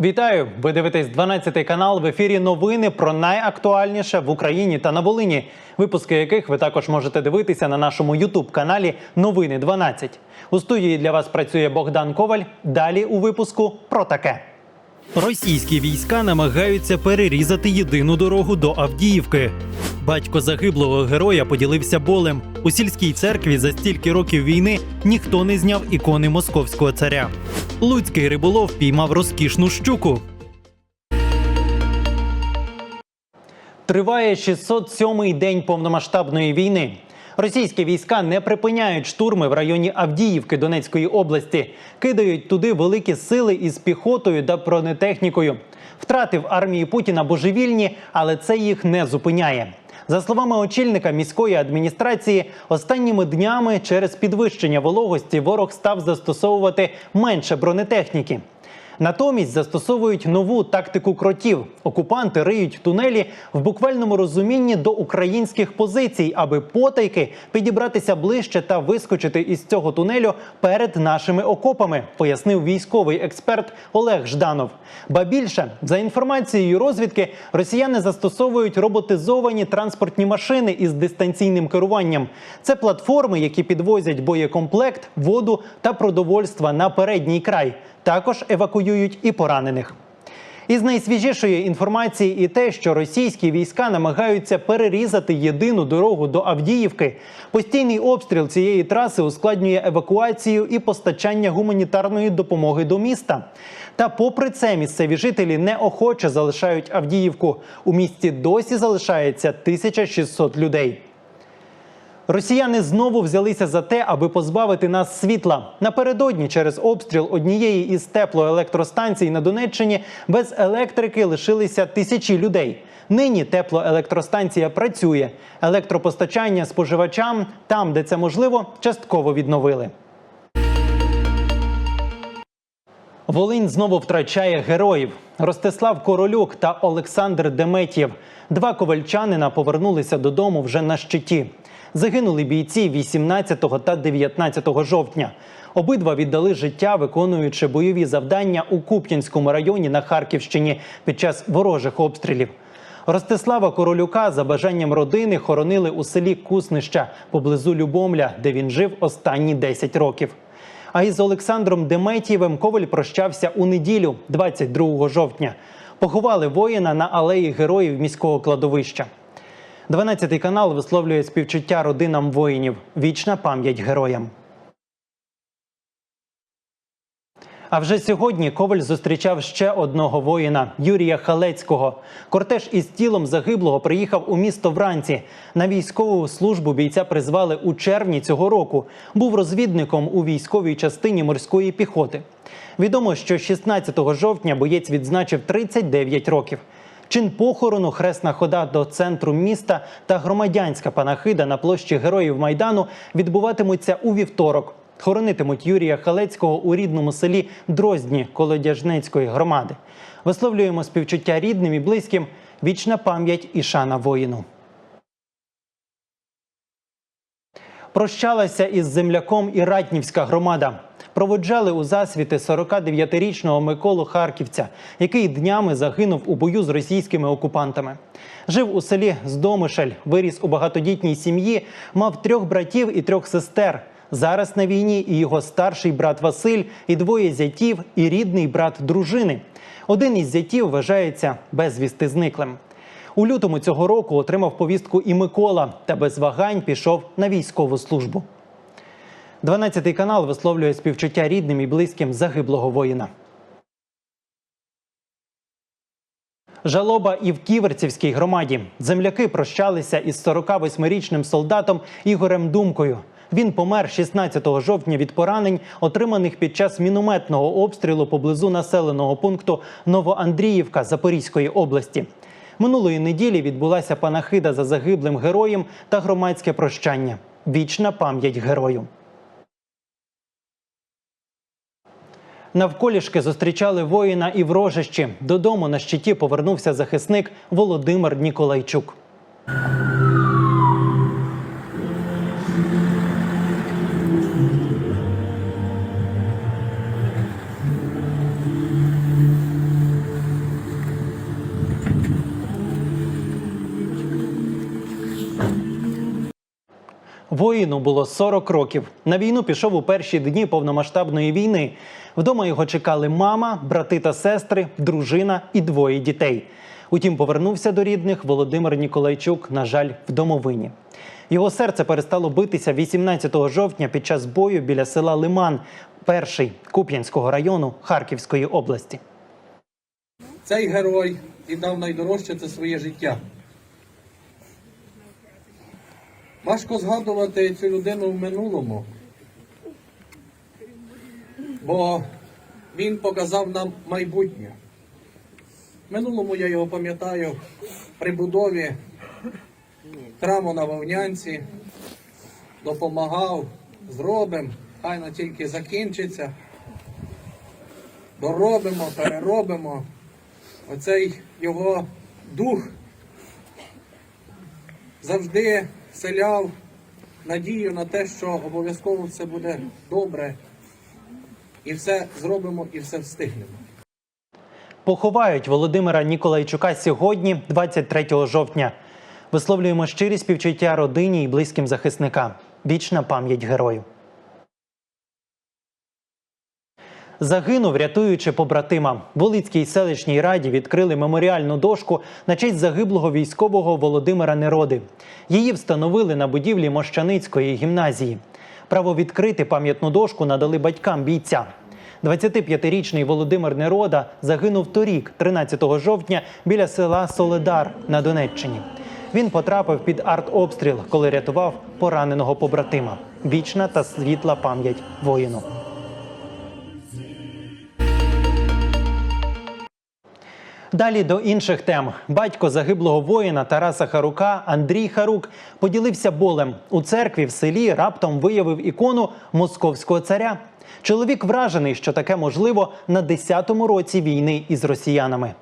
Вітаю! Ви дивитесь 12 канал в ефірі. Новини про найактуальніше в Україні та на Волині. Випуски яких ви також можете дивитися на нашому Ютуб каналі Новини 12. У студії для вас працює Богдан Коваль. Далі у випуску про таке. Російські війська намагаються перерізати єдину дорогу до Авдіївки. Батько загиблого героя поділився болем. У сільській церкві за стільки років війни ніхто не зняв ікони московського царя. Луцький риболов піймав розкішну щуку. Триває 607-й день повномасштабної війни. Російські війська не припиняють штурми в районі Авдіївки Донецької області, кидають туди великі сили із піхотою та бронетехнікою. Втрати в армії Путіна божевільні, але це їх не зупиняє. За словами очільника міської адміністрації, останніми днями через підвищення вологості ворог став застосовувати менше бронетехніки. Натомість застосовують нову тактику кротів. Окупанти риють тунелі в буквальному розумінні до українських позицій, аби потайки підібратися ближче та вискочити із цього тунелю перед нашими окопами, пояснив військовий експерт Олег Жданов. Ба більше за інформацією розвідки, росіяни застосовують роботизовані транспортні машини із дистанційним керуванням. Це платформи, які підвозять боєкомплект, воду та продовольства на передній край. Також евакуюють і поранених. Із найсвіжішої інформації і те, що російські війська намагаються перерізати єдину дорогу до Авдіївки. Постійний обстріл цієї траси ускладнює евакуацію і постачання гуманітарної допомоги до міста. Та, попри це, місцеві жителі неохоче залишають Авдіївку. У місті досі залишається 1600 людей. Росіяни знову взялися за те, аби позбавити нас світла. Напередодні через обстріл однієї із теплоелектростанцій на Донеччині без електрики лишилися тисячі людей. Нині теплоелектростанція працює. Електропостачання споживачам там, де це можливо, частково відновили. Волинь знову втрачає героїв. Ростислав Королюк та Олександр Деметєв. Два ковальчанина повернулися додому вже на щиті. Загинули бійці 18 та 19 жовтня. Обидва віддали життя, виконуючи бойові завдання у Куп'янському районі на Харківщині під час ворожих обстрілів. Ростислава Королюка за бажанням родини хоронили у селі Куснища поблизу Любомля, де він жив останні 10 років. А із Олександром Деметєвим Коваль прощався у неділю, 22 жовтня. Поховали воїна на алеї героїв міського кладовища. 12 канал висловлює співчуття родинам воїнів. Вічна пам'ять героям. А вже сьогодні Коваль зустрічав ще одного воїна Юрія Халецького. Кортеж із тілом загиблого приїхав у місто вранці. На військову службу бійця призвали у червні цього року. Був розвідником у військовій частині морської піхоти. Відомо, що 16 жовтня боєць відзначив 39 років. Чин похорону, хресна хода до центру міста та громадянська панахида на площі Героїв Майдану відбуватимуться у вівторок. Хоронитимуть Юрія Халецького у рідному селі Дроздні Колодяжнецької громади. Висловлюємо співчуття рідним і близьким. Вічна пам'ять і шана воїну. Прощалася із земляком і Ратнівська громада. Проводжали у засвіти 49-річного Миколу Харківця, який днями загинув у бою з російськими окупантами. Жив у селі Здомишель, виріс у багатодітній сім'ї, мав трьох братів і трьох сестер. Зараз на війні і його старший брат Василь, і двоє зятів, і рідний брат дружини. Один із зятів вважається безвісти зниклим. У лютому цього року отримав повістку і Микола та без вагань пішов на військову службу. 12 канал висловлює співчуття рідним і близьким загиблого воїна. Жалоба і в Ківерцівській громаді. Земляки прощалися із 48-річним солдатом Ігорем Думкою. Він помер 16 жовтня від поранень, отриманих під час мінометного обстрілу поблизу населеного пункту Новоандріївка Запорізької області. Минулої неділі відбулася панахида за загиблим героєм та громадське прощання. Вічна пам'ять герою. Навколішки зустрічали воїна і в рожищі. Додому на щиті повернувся захисник Володимир Ніколайчук. Воїну було 40 років. На війну пішов у перші дні повномасштабної війни. Вдома його чекали мама, брати та сестри, дружина і двоє дітей. Утім, повернувся до рідних Володимир Ніколайчук, на жаль, в домовині. Його серце перестало битися 18 жовтня під час бою біля села Лиман, перший Куп'янського району Харківської області. Цей герой віддав найдорожче це своє життя. Важко згадувати цю людину в минулому, бо він показав нам майбутнє. В минулому я його пам'ятаю при будові храму на Вовнянці, допомагав, зробимо, хай на тільки закінчиться, доробимо, переробимо. Оцей його дух завжди вселяв надію на те, що обов'язково все буде добре, і все зробимо, і все встигнемо. Поховають Володимира Ніколайчука сьогодні, 23 жовтня. Висловлюємо щирі співчуття родині і близьким захисника. Вічна пам'ять герою. Загинув, рятуючи побратима. В Волицькій селищній раді відкрили меморіальну дошку на честь загиблого військового Володимира Нероди. Її встановили на будівлі Мощаницької гімназії. Право відкрити пам'ятну дошку надали батькам бійця. 25-річний Володимир Нерода загинув торік, 13 жовтня, біля села Соледар на Донеччині. Він потрапив під артобстріл, коли рятував пораненого побратима. Вічна та світла пам'ять воїну. Далі до інших тем. Батько загиблого воїна Тараса Харука Андрій Харук поділився болем. У церкві в селі раптом виявив ікону московського царя. Чоловік вражений, що таке можливо на 10-му році війни із росіянами.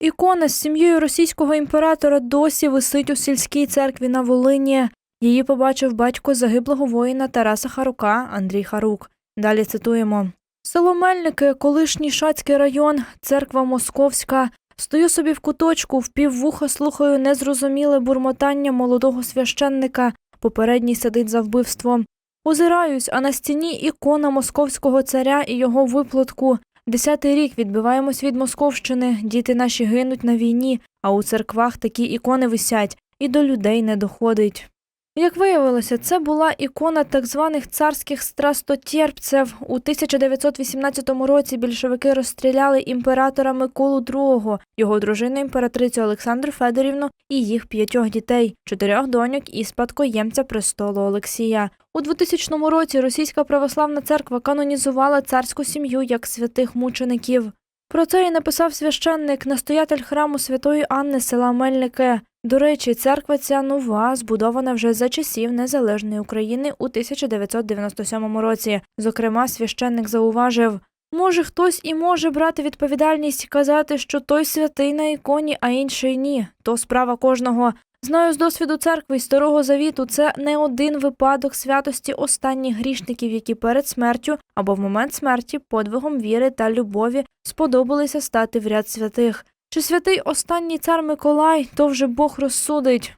Ікона з сім'єю російського імператора досі висить у сільській церкві на Волині. Її побачив батько загиблого воїна Тараса Харука Андрій Харук. Далі цитуємо: Село Мельники, колишній Шацький район, церква Московська. Стою собі в куточку, впіввуха слухаю незрозуміле бурмотання молодого священника. Попередній сидить за вбивством. Озираюсь, а на стіні ікона московського царя і його виплатку. Десятий рік відбиваємось від Московщини, діти наші гинуть на війні, а у церквах такі ікони висять, і до людей не доходить. Як виявилося, це була ікона так званих царських страстотерпцев. У 1918 році більшовики розстріляли імператора Миколу II, його дружину імператрицю Олександру Федорівну і їх п'ятьох дітей, чотирьох доньок і спадкоємця престолу Олексія. У 2000 році Російська православна церква канонізувала царську сім'ю як святих мучеників. Про це і написав священник, настоятель храму святої Анни села Мельники. До речі, церква ця нова, збудована вже за часів незалежної України у 1997 році. Зокрема, священник зауважив. Може, хтось і може брати відповідальність казати, що той святий на іконі, а інший ні. То справа кожного. Знаю з досвіду церкви й старого завіту, це не один випадок святості останніх грішників, які перед смертю або в момент смерті подвигом віри та любові сподобалися стати в ряд святих. Чи святий останній цар Миколай, то вже Бог розсудить.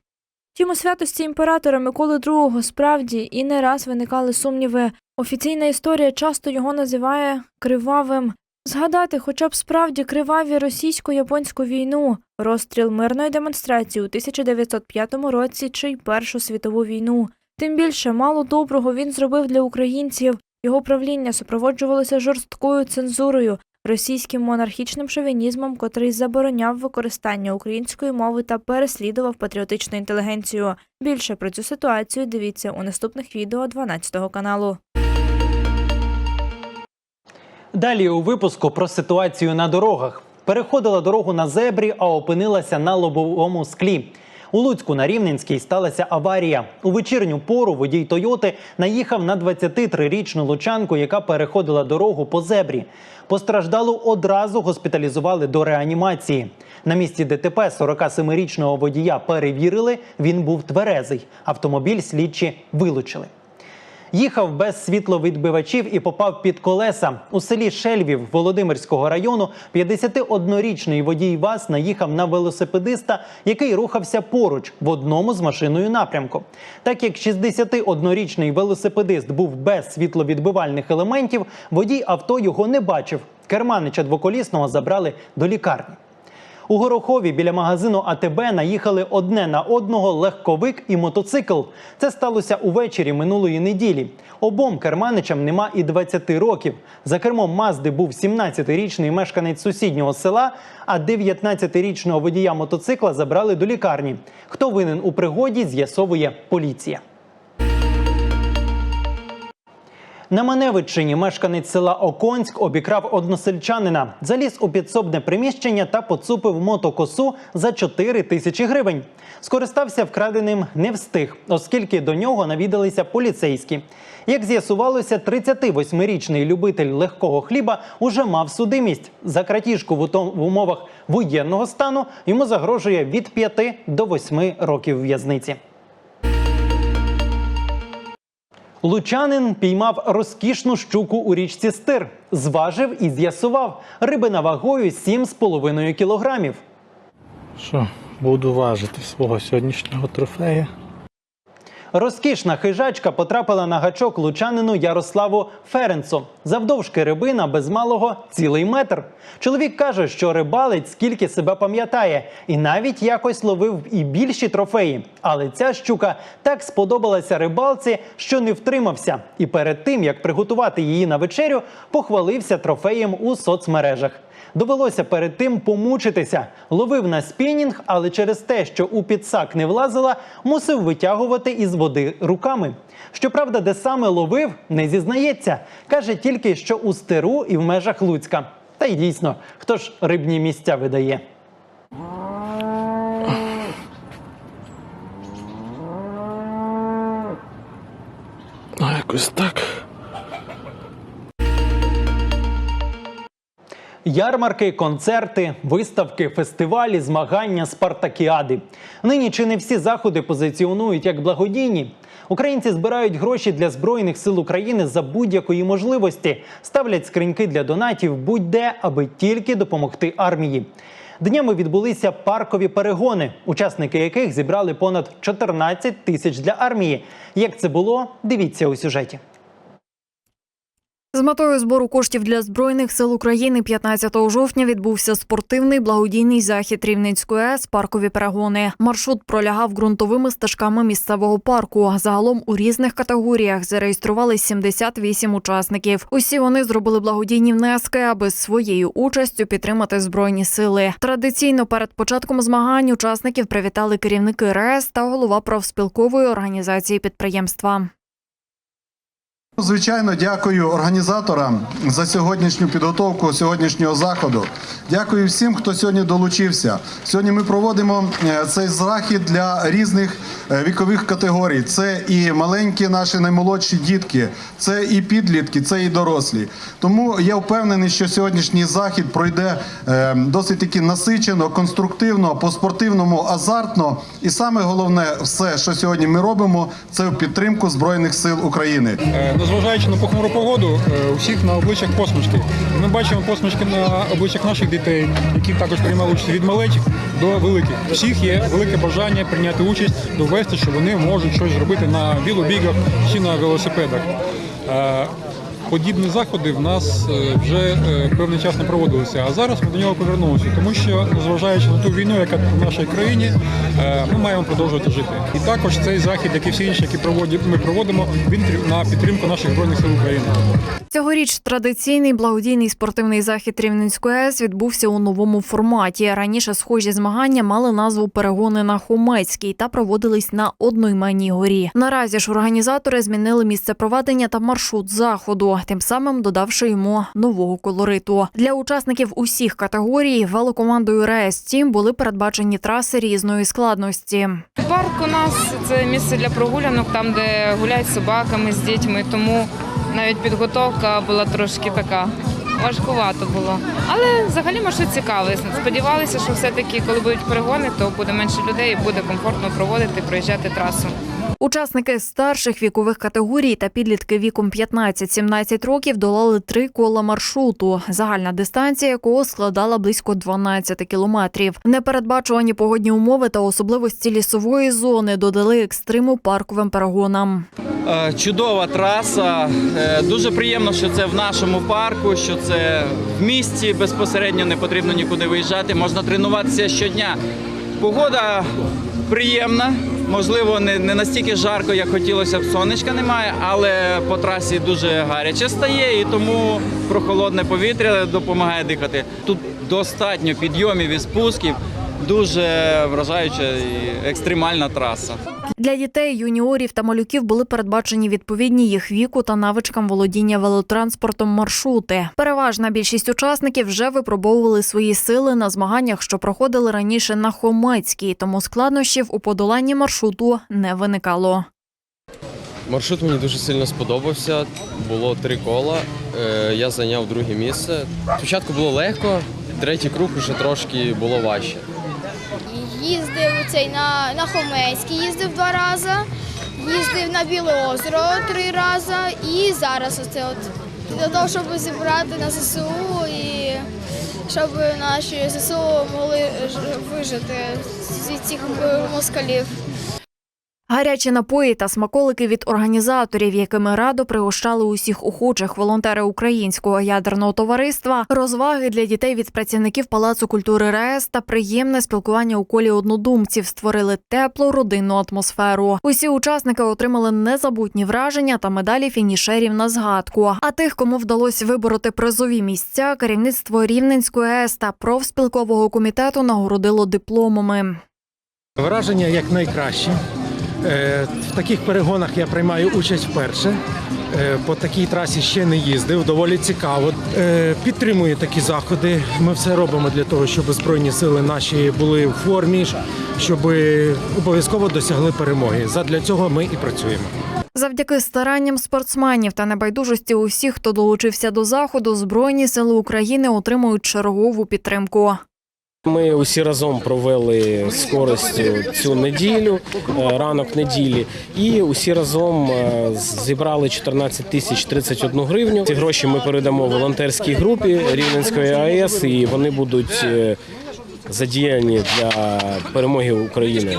Втім, у святості імператора Миколи II справді і не раз виникали сумніви. Офіційна історія часто його називає кривавим. Згадати хоча б справді криваві російсько-японську війну, розстріл мирної демонстрації у 1905 році чи й Першу світову війну. Тим більше мало доброго він зробив для українців. Його правління супроводжувалося жорсткою цензурою, російським монархічним шовінізмом, котрий забороняв використання української мови та переслідував патріотичну інтелігенцію. Більше про цю ситуацію дивіться у наступних відео 12 каналу. Далі у випуску про ситуацію на дорогах. Переходила дорогу на зебрі, а опинилася на лобовому склі. У Луцьку на Рівненській сталася аварія. У вечірню пору водій Тойоти наїхав на 23-річну лучанку, яка переходила дорогу по зебрі. Постраждалу одразу госпіталізували до реанімації. На місці ДТП 47-річного водія перевірили. Він був тверезий. Автомобіль слідчі вилучили. Їхав без світловідбивачів і попав під колеса. У селі Шельвів Володимирського району 51-річний водій ВАЗ наїхав на велосипедиста, який рухався поруч в одному з машиною напрямку. Так як 61-річний велосипедист був без світловідбивальних елементів, водій авто його не бачив. Керманича двоколісного забрали до лікарні. У Горохові біля магазину АТБ наїхали одне на одного легковик і мотоцикл. Це сталося увечері минулої неділі. Обом керманичам нема і 20 років. За кермом Мазди був 17-річний мешканець сусіднього села, а 19-річного водія мотоцикла забрали до лікарні. Хто винен у пригоді, з'ясовує поліція. На Маневичині мешканець села Оконськ обікрав односельчанина, заліз у підсобне приміщення та поцупив мотокосу за 4 тисячі гривень. Скористався вкраденим не встиг, оскільки до нього навідалися поліцейські. Як з'ясувалося, 38-річний любитель легкого хліба уже мав судимість. За кратіжку в умовах воєнного стану йому загрожує від 5 до 8 років в'язниці. Лучанин піймав розкішну щуку у річці Стир, зважив і з'ясував рибина вагою 7,5 кілограмів. Що, буду важити свого сьогоднішнього трофея. Розкішна хижачка потрапила на гачок лучанину Ярославу Ференцу. Завдовжки рибина без малого цілий метр. Чоловік каже, що рибалець скільки себе пам'ятає, і навіть якось ловив і більші трофеї. Але ця щука так сподобалася рибалці, що не втримався. І перед тим як приготувати її на вечерю, похвалився трофеєм у соцмережах. Довелося перед тим помучитися. Ловив на спінінг, але через те, що у підсак не влазила, мусив витягувати із води руками. Щоправда, де саме ловив, не зізнається. Каже тільки, що у стиру і в межах Луцька. Та й дійсно, хто ж рибні місця видає. Ну, якось так. Ярмарки, концерти, виставки, фестивалі, змагання, спартакіади. Нині чи не всі заходи позиціонують як благодійні. Українці збирають гроші для збройних сил України за будь-якої можливості, ставлять скриньки для донатів будь-де, аби тільки допомогти армії. Днями відбулися паркові перегони, учасники яких зібрали понад 14 тисяч для армії. Як це було? Дивіться у сюжеті. З метою збору коштів для збройних сил України 15 жовтня відбувся спортивний благодійний захід Рівненської АЕС паркові перегони. Маршрут пролягав ґрунтовими стежками місцевого парку. Загалом у різних категоріях зареєструвались 78 учасників. Усі вони зробили благодійні внески, аби своєю участю підтримати збройні сили. Традиційно перед початком змагань учасників привітали керівники РЕС та голова профспілкової організації підприємства. Звичайно, дякую організаторам за сьогоднішню підготовку сьогоднішнього заходу. Дякую всім, хто сьогодні долучився. Сьогодні ми проводимо е, цей захід для різних вікових категорій. Це і маленькі наші наймолодші дітки, це і підлітки, це і дорослі. Тому я впевнений, що сьогоднішній захід пройде е, досить таки насичено, конструктивно, по-спортивному, азартно. І саме головне, все, що сьогодні ми робимо, це в підтримку Збройних сил України. Е, Незважаючи на похмуру погоду, е, у всіх на обличчях посмішки. Ми бачимо посмішки на обличчях наших дітей, які також приймали участь від малечів до великих. Всіх є велике бажання прийняти участь, довести, що вони можуть щось зробити на білобігах чи на велосипедах. Е, Подібні заходи в нас е, вже е, певний час не проводилися, а зараз ми до нього повернулися, тому що, незважаючи на ту війну, яка в нашій країні, ми маємо продовжувати жити. І також цей захід, як і всі інші, які ми проводимо, він на підтримку наших збройних сил України. Цьогоріч традиційний благодійний спортивний захід Рівненської АЕС відбувся у новому форматі. Раніше схожі змагання мали назву Перегони на Хомецькій та проводились на одноіменній горі. Наразі ж організатори змінили місце проведення та маршрут заходу, тим самим додавши йому нового колориту. Для учасників усіх категорій велокомандою РЕС Тім були передбачені траси різної складності. Парк у нас це місце для прогулянок, там де гуляють з собаками, з дітьми. Тому навіть підготовка була трошки така важкувато було. Але взагалі маршрут цікавий. Сподівалися, що все-таки, коли будуть перегони, то буде менше людей і буде комфортно проводити, проїжджати трасу. Учасники старших вікових категорій та підлітки віком 15-17 років долали три кола маршруту, загальна дистанція якого складала близько 12 кілометрів. Непередбачувані погодні умови та особливості лісової зони додали екстриму парковим перегонам. Е, Чудова траса. Е, Дуже приємно, що це в нашому парку, що це в місті безпосередньо не потрібно нікуди виїжджати. Можна тренуватися щодня. Погода приємна, можливо, не, не настільки жарко, як хотілося б. Сонечка немає, але по трасі дуже гаряче стає, і тому прохолодне повітря допомагає дихати. Тут достатньо підйомів і спусків. Дуже вражаюча і екстремальна траса. Для дітей, юніорів та малюків були передбачені відповідні їх віку та навичкам володіння велотранспортом маршрути. Переважна більшість учасників вже випробовували свої сили на змаганнях, що проходили раніше на Хомецькій, тому складнощів у подоланні маршруту не виникало. Маршрут мені дуже сильно сподобався. Було три кола. Е, Я зайняв друге місце. Спочатку було легко, третій круг вже трошки було важче. Їздив цей на, на Хомейський, їздив два рази, їздив на Біле озеро три рази і зараз оце от для того, щоб зібрати на ЗСУ і щоб наші ЗСУ могли вижити від цих москалів. Гарячі напої та смаколики від організаторів, якими радо пригощали усіх охочих волонтери українського ядерного товариства, розваги для дітей від працівників Палацу культури РаЕС та приємне спілкування у колі однодумців створили теплу родинну атмосферу. Усі учасники отримали незабутні враження та медалі фінішерів на згадку. А тих, кому вдалося вибороти призові місця, керівництво Рівненської АЕС та профспілкового комітету нагородило дипломами. Враження як найкраще. Е, В таких перегонах я приймаю участь вперше. Е, По такій трасі ще не їздив, доволі цікаво. Е, Підтримую такі заходи. Ми все робимо для того, щоб збройні сили наші були в формі, щоб обов'язково досягли перемоги. Задля цього ми і працюємо. Завдяки старанням спортсменів та небайдужості усіх, хто долучився до заходу, Збройні сили України отримують чергову підтримку. Ми усі разом провели з цю неділю, е, ранок неділі, і усі разом е, зібрали 14 тисяч 31 гривню. Ці гроші ми передамо волонтерській групі Рівненської АЕС, і вони будуть е, задіяні для перемоги України.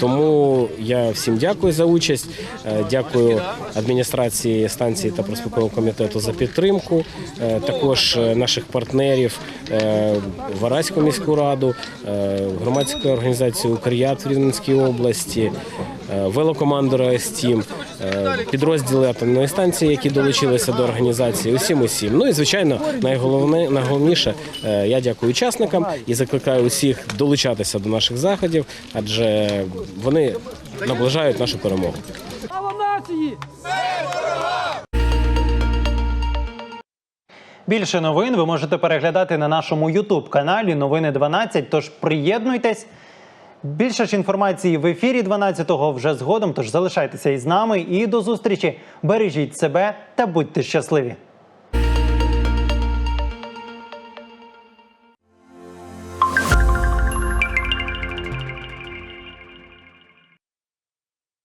Тому я всім дякую за участь. е, Дякую адміністрації станції та проспілкового комітету за підтримку. е, Також е, наших партнерів Вараську міську раду, громадську організацію Укрят в Рівненській області, велокоманду РАЕСТІМ, е, підрозділи атомної станції, які долучилися до організації. Усім усім. Ну і звичайно, найголовне найголовніше, е, я дякую учасникам і закликаю усіх долучатися до наших заходів, адже вони наближають нашу перемогу. Більше новин ви можете переглядати на нашому Ютуб каналі Новини 12. Тож приєднуйтесь. Більше ж інформації в ефірі 12-го вже згодом. Тож залишайтеся із нами і до зустрічі. Бережіть себе та будьте щасливі.